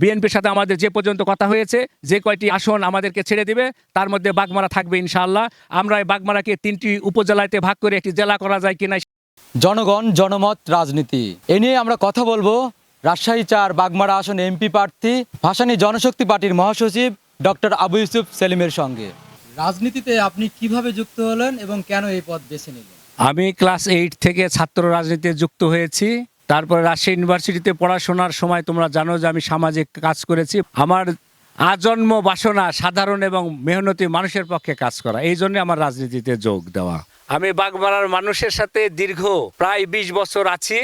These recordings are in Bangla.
বিএনপির সাথে আমাদের যে পর্যন্ত কথা হয়েছে যে কয়টি আসন আমাদেরকে ছেড়ে দিবে তার মধ্যে বাগমারা থাকবে ইনশাআল্লাহ। আমরা এই বাগমারাকে তিনটি উপজেলাতে ভাগ করে একটি জেলা করা যায় কিনা জনগণ জনমত রাজনীতি। এ নিয়ে আমরা কথা বলব রাজশাহী চার বাগমারা আসন এমপি প্রার্থী ভাসানী জনশক্তি পার্টির মহাসচিব ডক্টর আবু ইউসুফ সেলিমের সঙ্গে। রাজনীতিতে আপনি কীভাবে যুক্ত হলেন এবং কেন এই পদ বেছে নিলেন? আমি ক্লাস এইট থেকে ছাত্র রাজনীতিতে যুক্ত হয়েছি। তারপরে রাজশাহী ইউনিভার্সিটিতে পড়াশোনার সময় তোমরা জানো যে আমি সামাজিক কাজ করেছি। আমার আজন্ম বাসনা সাধারণ এবং মেহনতি মানুষের পক্ষে কাজ করা। এই জন্য আমার রাজনীতিতে যোগ দেওয়া। আমি বাগমারার মানুষের সাথে দীর্ঘ প্রায় বিশ বছর আছি।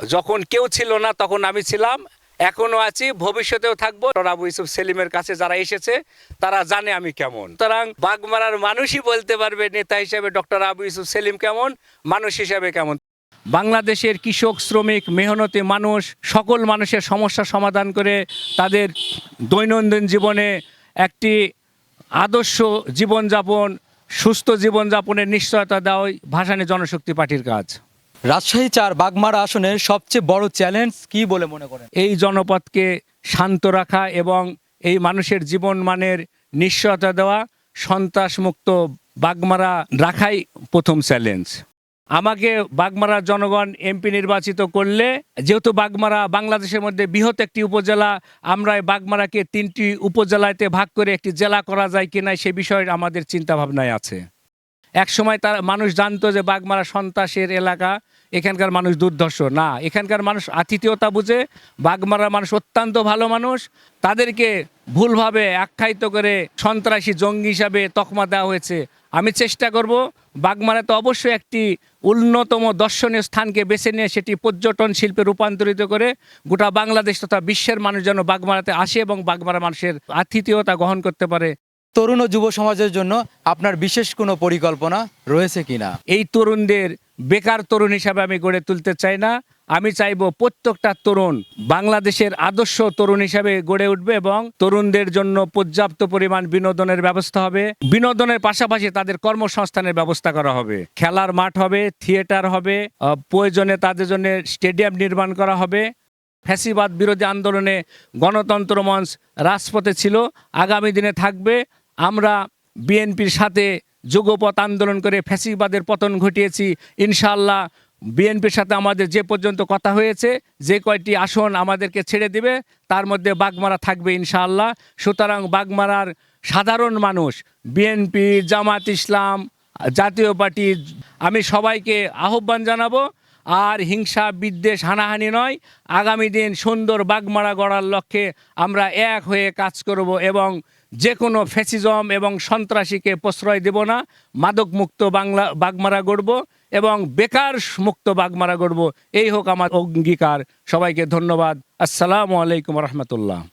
যখন কেউ ছিল না তখন আমি ছিলাম। এখনও আছি, ভবিষ্যতেও থাকব। আবু ইউসুফ সেলিমের কাছে যারা এসেছে, তারা জানে আমি কেমন। সুতরাং বাগমারার মানুষই বলতে পারবে, নেতা হিসেবে ডক্টর আবু ইউসুফ সেলিম কেমন, মানুষ হিসেবে কেমন। বাংলাদেশের কৃষক শ্রমিক মেহনতি মানুষ সকল মানুষের সমস্যা সমাধান করে তাদের দৈনন্দিন জীবনে একটি আদর্শ জীবনযাপন সুস্থ জীবনযাপনের নিশ্চয়তা দেওয়াই ভাসানী জনশক্তি পার্টির কাজ। রাজশাহী চার বাগমারা আসনের সবচেয়ে বড় চ্যালেঞ্জ কি বলে মনে করেন? এই জনপদকে শান্ত রাখা এবং এই মানুষের জীবন মানের নিশ্চয়তা দেওয়া সন্ত্রাসমুক্ত বাগমারা রাখাই প্রথম চ্যালেঞ্জ। আমাকে বাগমারা জনগণ এমপি নির্বাচিত করলে, যেহেতু বাগমারা বাংলাদেশের মধ্যে বৃহৎ একটি উপজেলা, আমরা বাগমারাকে তিনটি উপজেলাতে ভাগ করে একটি জেলা করা যায় কিনা সে বিষয়ে আমাদের চিন্তা ভাবনায় আছে। এক সময় তার, মানুষ জানতো যে বাগমারা সন্ত্রাসের এলাকা, এখানকার মানুষ দুর্ধর্ষ। না, এখানকার মানুষ আতিথেয়তা বুঝে বাগমারা মানুষ অত্যন্ত ভালো মানুষ। তাদেরকে ভুলভাবে আখ্যায়িত করে সন্ত্রাসী জঙ্গি হিসাবে তকমা দেওয়া হয়েছে। আমি চেষ্টা করব বাগমারাতে অবশ্যই একটি উন্নতম দর্শনীয় স্থানকে বেছে নিয়ে সেটি পর্যটন শিল্পে রূপান্তরিত করে গোটা বাংলাদেশ তথা বিশ্বের মানুষ যেন বাগমারাতে আসে এবং বাগমারা মানুষের আতিথেয়তা গ্রহণ করতে পারে। তরুণ ও যুব সমাজের জন্য আপনার বিশেষ কোনো পরিকল্পনা রয়েছে কিনা? এই তরুণদের বেকার তরুণ হিসাবে আমি গড়ে তুলতে চাই না। আমি চাইব প্রত্যেকটা তরুণ বাংলাদেশের আদর্শ তরুণ হিসাবে গড়ে উঠবে এবং তরুণদের জন্য পর্যাপ্ত পরিমাণ বিনোদনের ব্যবস্থা হবে। বিনোদনের পাশাপাশি তাদের কর্মসংস্থানের ব্যবস্থা করা হবে। খেলার মাঠ হবে, থিয়েটার হবে প্রয়োজনে তাদের জন্য স্টেডিয়াম নির্মাণ করা হবে। ফ্যাসিবাদ বিরোধী আন্দোলনে গণতন্ত্র মঞ্চ রাজপথে ছিল, আগামী দিনে থাকবে। আমরা বিএনপির সাথে যুগপথ আন্দোলন করে ফ্যাসিবাদের পতন ঘটিয়েছি। ইনশাআল্লাহ বিএনপির সাথে আমাদের যে পর্যন্ত কথা হয়েছে, যে কয়টি আসন আমাদেরকে ছেড়ে দিবে, তার মধ্যে বাগমারা থাকবে ইনশাআল্লাহ। সুতরাং বাগমারার সাধারণ মানুষ, বিএনপি, জামাত ইসলাম, জাতীয় পার্টি, আমি সবাইকে আহ্বান জানাব, আর হিংসা, বিদ্বেষ, হানাহানি নয়, আগামী দিন সুন্দর বাগমারা গড়ার লক্ষ্যে আমরা এক হয়ে কাজ করব এবং যে কোনো ফ্যাসিজম এবং সন্ত্রাসীকে প্রশ্রয় দেব না মাদক মুক্ত বাংলা বাগমারা গড়ব এবং বেকার মুক্ত বাগমারা গড়ব। এই হোক আমার অঙ্গীকার। সবাইকে ধন্যবাদ। আসসালামু আলাইকুম রহমতুল্লাহ।